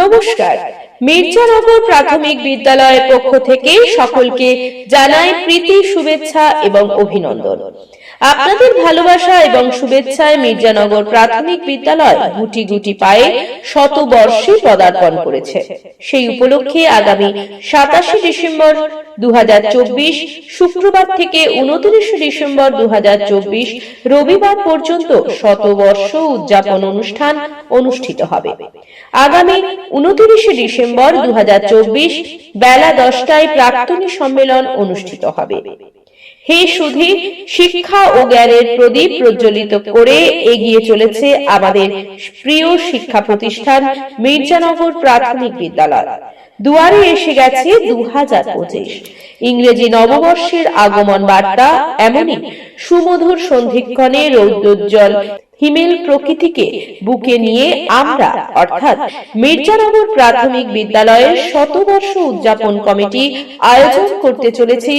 নমস্কার। মির্জানগর প্রাথমিক বিদ্যালয়ের পক্ষ থেকে সকলকে জানাই প্রীতি শুভেচ্ছা এবং অভিনন্দন। আপনাদের ভালোবাসা এবং শুভেচ্ছায় মির্জানগর প্রাথমিক বিদ্যালয় গুটি গুটি পায়ে শতবর্ষে পদার্পণ করেছে। সেই উপলক্ষে আগামী সাতাশে ডিসেম্বর দু শুক্রবার থেকে উনত্রিশ ডিসেম্বর দু হাজার চব্বিশ, রবিবার পর্যন্ত শতবর্ষ উদযাপন অনুষ্ঠান অনুষ্ঠিত হবে। আগামী উনত্রিশে ডিসেম্বর দু হাজার চব্বিশ, বেলা দশটায় প্রাক্তনী সম্মেলন অনুষ্ঠিত হবে। হে সুধী, শিক্ষা ও জ্ঞানের প্রদীপ প্রজ্বলিত করে এগিয়ে চলেছে আমাদের প্রিয় শিক্ষা প্রতিষ্ঠান মির্জানগর প্রাথমিক বিদ্যালয়। দুয়ারে এসে গেছে দু হাজার পঁচিশ। ইংরেজি নববর্ষের আগমন বার্তা এমনই। সুমধুর সন্ধিক্ষণে রৌদ্রোজ্জ্বল হিমেল প্রকৃতিকে বুকে নিয়ে আমরা, অর্থাৎ মির্জানগর প্রাথমিক বিদ্যালয়ের শতবর্ষ উদযাপন কমিটি আয়োজন করতে চলেছি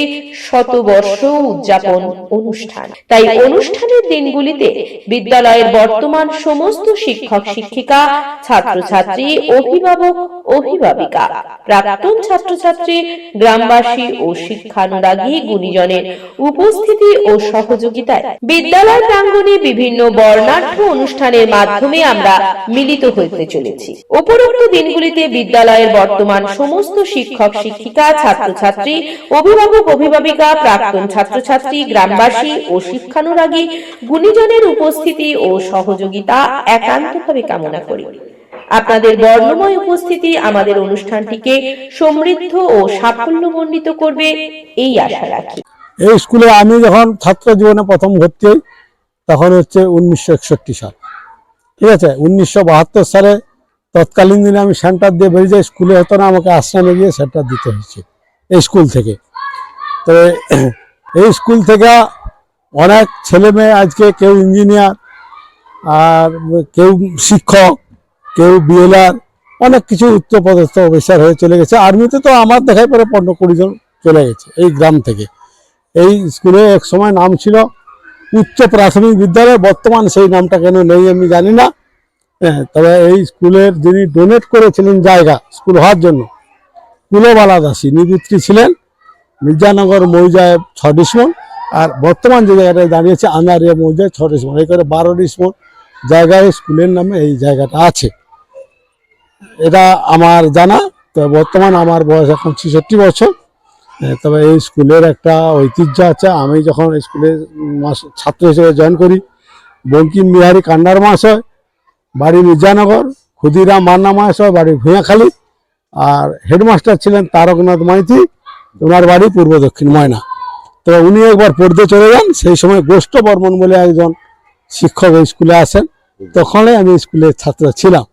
শতবর্ষ উদযাপন অনুষ্ঠান। তাই অনুষ্ঠানের দিনগুলিতে বিদ্যালয়ের বর্তমান সমস্ত শিক্ষক, শিক্ষিকা, ছাত্রছাত্রী, অভিভাবক, অভিভাবিকা, প্রাক্তন ছাত্রছাত্রী, গ্রামবাসী শিক্ষানুরাগী গুণীজনের উপস্থিতি ও সহযোগিতায় বিদ্যালয় প্রাঙ্গণে বিভিন্ন বর্ণাঢ্য অনুষ্ঠানের মাধ্যমে আমরা মিলিত হতে চলেছি। উপরোক্ত দিনগুলিতে বিদ্যালয়ের বর্তমান সমস্ত শিক্ষক শিক্ষিকা ছাত্রছাত্রী অভিভাবক অভিভাবিকা প্রাক্তন ছাত্রছাত্রী গ্রামবাসী ও শিক্ষানুরাগী গুণীজনের উপস্থিতি ও সহযোগিতা একান্তভাবে কামনা করি। আপনাদের বর্ণময় উপস্থিতি আমাদের অনুষ্ঠানটিকে সমৃদ্ধ ও সাফল্যমণ্ডিত করবে এই আশা রাখি। এই স্কুলে আমি যখন ছাত্র জীবনে প্রথম ভর্তি হই, তখন হচ্ছে উনিশশো একষট্টি সাল। ঠিক আছে? উনিশশো বাহাত্তর সালে তৎকালীন দিনে আমি সেন্টার দিয়ে বেরিয়ে যাই, স্কুলে হতো না, আমাকে আশ্রমে গিয়ে সেন্টার দিতে হয়েছে এই স্কুল থেকে। তো এই স্কুল থেকে অনেক ছেলে মেয়ে আজকে কেউ ইঞ্জিনিয়ার আর কেউ শিক্ষক কেউ বিএলআর অনেক কিছু উচ্চপদস্থ অফিসার হয়ে চলে গেছে। আর্মিতে তো আমার দেখায় পরে পনেরো কুড়ি জন চলে গেছে এই গ্রাম থেকে। এই স্কুলে এক সময় নাম ছিল উচ্চ প্রাথমিক বিদ্যালয়, বর্তমান সেই নামটা কেন নেই আমি জানি না। হ্যাঁ তবে এই স্কুলের যিনি ডোনেট করেছিলেন জায়গা, স্কুল হওয়ার জন্য, কুলবালা দাসী নিবৃত্তি ছিলেন মির্জানগর মৌজায় ছ ডিসমন আর বর্তমান যে জায়গাটায় দাঁড়িয়েছে আনারিয়া মৌজায় ছ ডিসমন এই করে বারো ডিসমন জায়গায় স্কুলের নামে এই জায়গাটা আছে। এটা আমার জানা, তো বর্তমান আমার বয়স এখন ছেষট্টি বছর। তবে এই স্কুলের একটা ঐতিহ্য আছে, আমি যখন স্কুলে ছাত্র হিসেবে জয়েন করি, বঙ্কিম বিহারী কান্ডার মহাশয় বাড়ি মির্জানগর, ক্ষুদিরাম মান্না মহাশয় বাড়ি ভূঁয়াখালী আর হেডমাস্টার ছিলেন তারকনাথ মাইতি, ওনার বাড়ি পূর্ব দক্ষিণ ময়না। তো উনি একবার পড়তে চলে যান, সেই সময় গোষ্ঠ বর্মন বলে একজন শিক্ষক স্কুলে আসেন, তখনই আমি স্কুলের ছাত্র ছিলাম।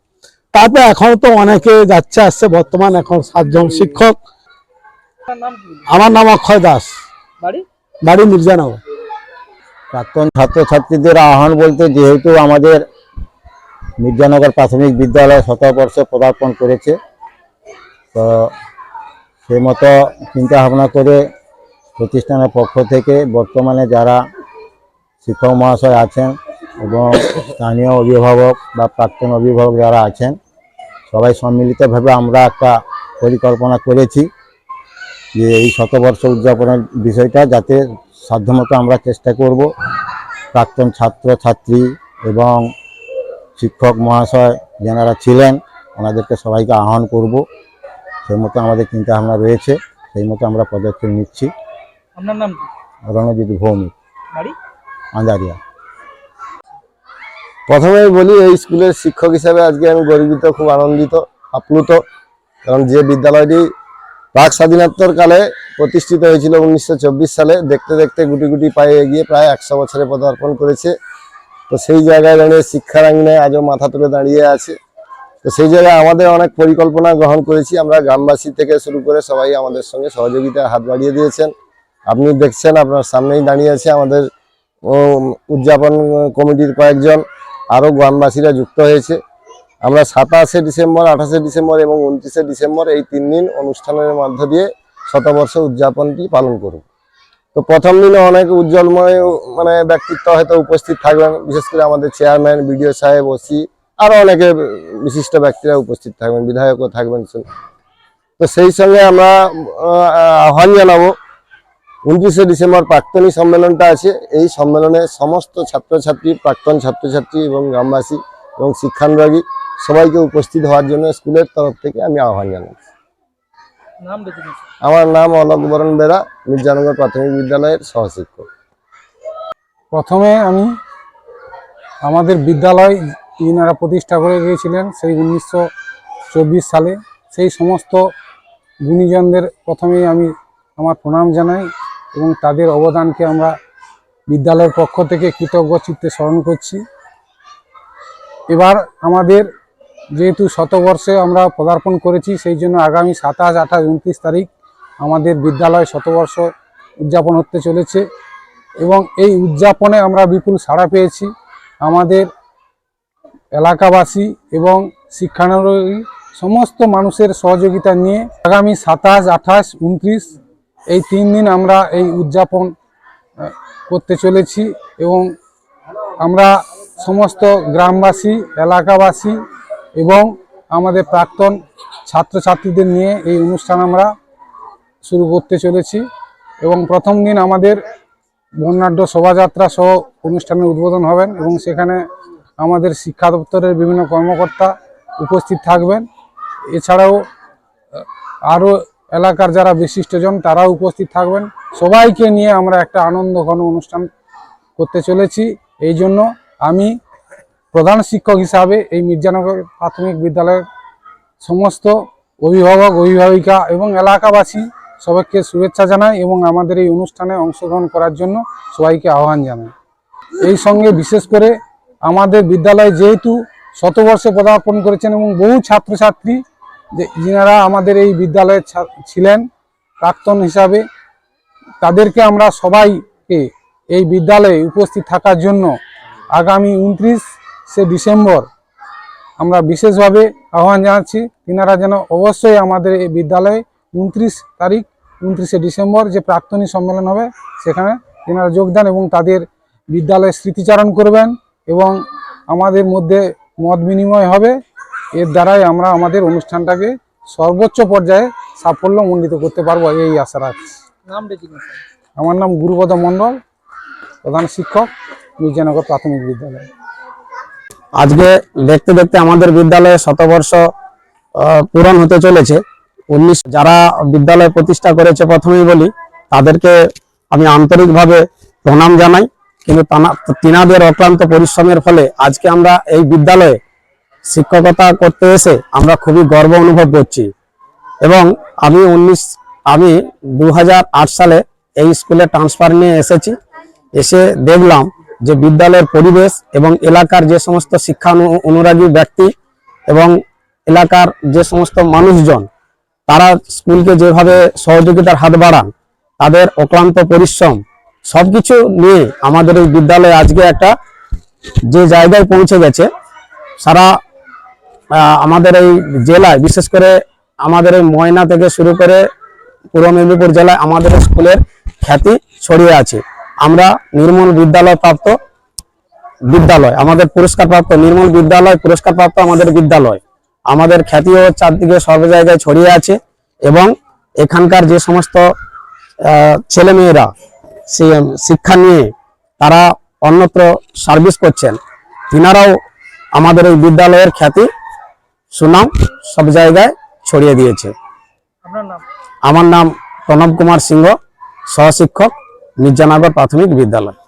তারপর এখন তো অনেকে যাচ্ছে আসছে বর্তমান এখন সাতজন শিক্ষক। আমার নাম অক্ষয় দাস। বাড়ি? বাড়ি মির্জানগর। প্রাক্তন ছাত্রছাত্রীদের আহ্বান বলতে যেহেতু আমাদের মির্জানগর প্রাথমিক বিদ্যালয় শতবর্ষে পদার্পণ করেছে তো সেই মতো চিন্তা ভাবনা করে প্রতিষ্ঠানের পক্ষ থেকে বর্তমানে যারা শিক্ষক মহাশয় আছেন এবং স্থানীয় অভিভাবক বা প্রাক্তন অভিভাবক যারা আছেন সবাই সম্মিলিতভাবে আমরা একটা পরিকল্পনা করেছি যে এই শতবর্ষ উদযাপনের বিষয়টা যাতে সাধ্যমতো আমরা চেষ্টা করব। প্রাক্তন ছাত্র ছাত্রী এবং শিক্ষক মহাশয় যেনারা ছিলেন ওনাদেরকে সবাইকে আহ্বান করব। সেই মতো আমাদের চিন্তা ভাবনা রয়েছে সেই মতো আমরা পদক্ষেপ নিচ্ছি। আপনার নাম রণজিৎ ভৌমিক। আন্দারিয়া। প্রথমেই বলি, এই স্কুলের শিক্ষক হিসাবে আজকে আমি গর্বিত, খুব আনন্দিত, আপ্লুত। কারণ যে বিদ্যালয়টি প্রাক স্বাধীনোত্তর কালে প্রতিষ্ঠিত হয়েছিল উনিশশো চব্বিশ সালে, দেখতে দেখতে গুটি গুটি পায়ে এগিয়ে প্রায় একশো বছরে পদার্পণ করেছে। তো সেই জায়গায় দাঁড়িয়ে শিক্ষার আঙিনায় আজও মাথা তুলে দাঁড়িয়ে আছে। তো সেই জায়গায় আমাদের অনেক পরিকল্পনা গ্রহণ করেছি। আমরা গ্রামবাসী থেকে শুরু করে সবাই আমাদের সঙ্গে সহযোগিতার হাত বাড়িয়ে দিয়েছেন। আপনি দেখছেন, আপনার সামনেই দাঁড়িয়ে আছে আমাদের উদযাপন কমিটির কয়েকজন। আরও গ্রামবাসীরা যুক্ত হয়েছে। আমরা সাতাশে ডিসেম্বর, আঠাশে ডিসেম্বর এবং উনত্রিশে ডিসেম্বর এই তিন দিন অনুষ্ঠানের মধ্য দিয়ে শতবর্ষ উদযাপনটি পালন করব। তো প্রথম দিনে অনেক উজ্জ্বলময় মানে ব্যক্তিত্ব হয়তো উপস্থিত থাকবেন। বিশেষ করে আমাদের চেয়ারম্যান, বিডিও সাহেব, ওসি আরও অনেকে বিশিষ্ট ব্যক্তিরা উপস্থিত থাকবেন, বিধায়কও থাকবেন। তো সেই সঙ্গে আমরা আহ্বান জানাব উনত্রিশে ডিসেম্বর প্রাক্তনী সম্মেলনটা আছে। এই সম্মেলনে সমস্ত ছাত্রছাত্রী প্রাক্তন ছাত্রছাত্রী এবং গ্রামবাসী এবং শিক্ষানুরাগী সবাইকে উপস্থিত হওয়ার জন্য স্কুলের তরফ থেকে আমি আহ্বান ডেজিগনেশন আমার নাম অলোক বরণ বেরা মির্জানগর প্রাথমিক বিদ্যালয়ের সহশিক্ষক। প্রথমে আমি আমাদের বিদ্যালয় ইনারা প্রতিষ্ঠা করে গিয়েছিলেন সেই উনিশশো চব্বিশ সালে সেই সমস্ত গুণীজনদের প্রথমেই আমি আমার প্রণাম জানাই। এবং তাদের অবদানকে আমরা বিদ্যালয়ের পক্ষ থেকে কৃতজ্ঞ চিত্তে স্মরণ করছি। এবার আমাদের যেহেতু শতবর্ষে আমরা পদার্পণ করেছি, সেই জন্য আগামী সাতাশ, আঠাশ, উনত্রিশ তারিখ আমাদের বিদ্যালয় শতবর্ষ উদযাপন হতে চলেছে এবং এই উদযাপনে আমরা বিপুল সাড়া পেয়েছি। আমাদের এলাকাবাসী এবং শিক্ষানুরাগী সমস্ত মানুষের সহযোগিতা নিয়ে আগামী সাতাশ, আঠাশ, উনত্রিশ এই তিন দিন আমরা এই উদযাপন করতে চলেছি এবং আমরা সমস্ত গ্রামবাসী, এলাকাবাসী এবং আমাদের প্রাক্তন ছাত্রছাত্রীদের নিয়ে এই অনুষ্ঠান আমরা শুরু করতে চলেছি এবং প্রথম দিন আমাদের বর্ণাঢ্য শোভাযাত্রা সহ অনুষ্ঠানের উদ্বোধন হবেন এবং সেখানে আমাদের শিক্ষা দপ্তরের বিভিন্ন কর্মকর্তা উপস্থিত থাকবেন। এছাড়াও আরও এলাকার যারা বিশিষ্টজন তারাও উপস্থিত থাকবেন। সবাইকে নিয়ে আমরা একটা আনন্দ ঘন অনুষ্ঠান করতে চলেছি। এই জন্য আমি প্রধান শিক্ষক হিসাবে এই মির্জানগর প্রাথমিক বিদ্যালয়ের সমস্ত অভিভাবক, অভিভাবিকা এবং এলাকাবাসী সবাইকে শুভেচ্ছা জানাই এবং আমাদের এই অনুষ্ঠানে অংশগ্রহণ করার জন্য সবাইকে আহ্বান জানাই। এই সঙ্গে বিশেষ করে আমাদের বিদ্যালয়ে যেহেতু শতবর্ষে পদার্পণ করেছেন এবং বহু ছাত্রছাত্রী যে যিনারা আমাদের এই বিদ্যালয়ে ছিলেন, প্রাক্তন হিসাবে, তাদেরকে আমরা সবাইকে এই বিদ্যালয়ে উপস্থিত থাকার জন্য আগামী উনত্রিশে ডিসেম্বর আমরা বিশেষভাবে আহ্বান জানাচ্ছি, তিনারা যেন অবশ্যই আমাদের এই বিদ্যালয়ে উনত্রিশ তারিখ, উনত্রিশে ডিসেম্বর যে প্রাক্তনী সম্মেলন হবে, সেখানে তিনারা যোগদান এবং তাদের বিদ্যালয়ে স্মৃতিচারণ করবেন এবং আমাদের মধ্যে মত বিনিময় হবে। এর দ্বারাই আমরা আমাদের অনুষ্ঠানটাকে সর্বোচ্চ পর্যায়ে সাফল্যমণ্ডিত করতে পারব এই আশা রাখছি। আমার নাম গুরুপদ মণ্ডল প্রধান শিক্ষক মির্জানগর প্রাথমিক বিদ্যালয়। আজকে দেখতে দেখতে আমাদের বিদ্যালয়ে শতবর্ষ পূরণ হতে চলেছে। উনিশ যারা বিদ্যালয় প্রতিষ্ঠা করেছে প্রথমেই বলি তাদেরকে আমি আন্তরিকভাবে প্রণাম জানাই। কিন্তু তানা- তিনাদের অক্লান্ত পরিশ্রমের ফলে আজকে আমরা এই বিদ্যালয়ে শিক্ষকতা করতে এসে আমরা খুবই গর্ব অনুভব করছি। এবং আমি উনিশ, আমি দু হাজার আট সালে এই স্কুলে ট্রান্সফার নিয়ে এসেছি। এসে দেখলাম যে বিদ্যালয়ের পরিবেশ এবং এলাকার যে সমস্ত শিক্ষা অনুরাগী ব্যক্তি এবং এলাকার যে সমস্ত মানুষজন, তারা স্কুলকে যেভাবে সহযোগিতার হাত বাড়ান, তাদের অক্লান্ত পরিশ্রম সব কিছু নিয়ে আমাদের এই বিদ্যালয়ে আজকে একটা যে জায়গায় পৌঁছে গেছে, সারা আমাদের এই জেলায়, বিশেষ করে আমাদের এই ময়না থেকে শুরু করে পূর্ব মেদিনীপুর জেলায় আমাদের স্কুলের খ্যাতি ছড়িয়ে আছে। আমরা নির্মল বিদ্যালয় প্রাপ্ত বিদ্যালয়, আমাদের পুরস্কার প্রাপ্ত নির্মল বিদ্যালয় পুরস্কার প্রাপ্ত আমাদের বিদ্যালয়। আমাদের খ্যাতিও চারদিকে সর্ব জায়গায় ছড়িয়ে আছে এবং এখানকার যে সমস্ত ছেলে মেয়েরা শিক্ষা নিয়ে তারা অন্যত্র সার্ভিস করছেন। তিনারাও আমাদের এই বিদ্যালয়ের খ্যাতি সুনাম সব জায়গায় ছড়িয়ে দিয়েছে। আমার নাম প্রণব কুমার সিংহ সহশিক্ষক মির্জানগর প্রাথমিক বিদ্যালয়।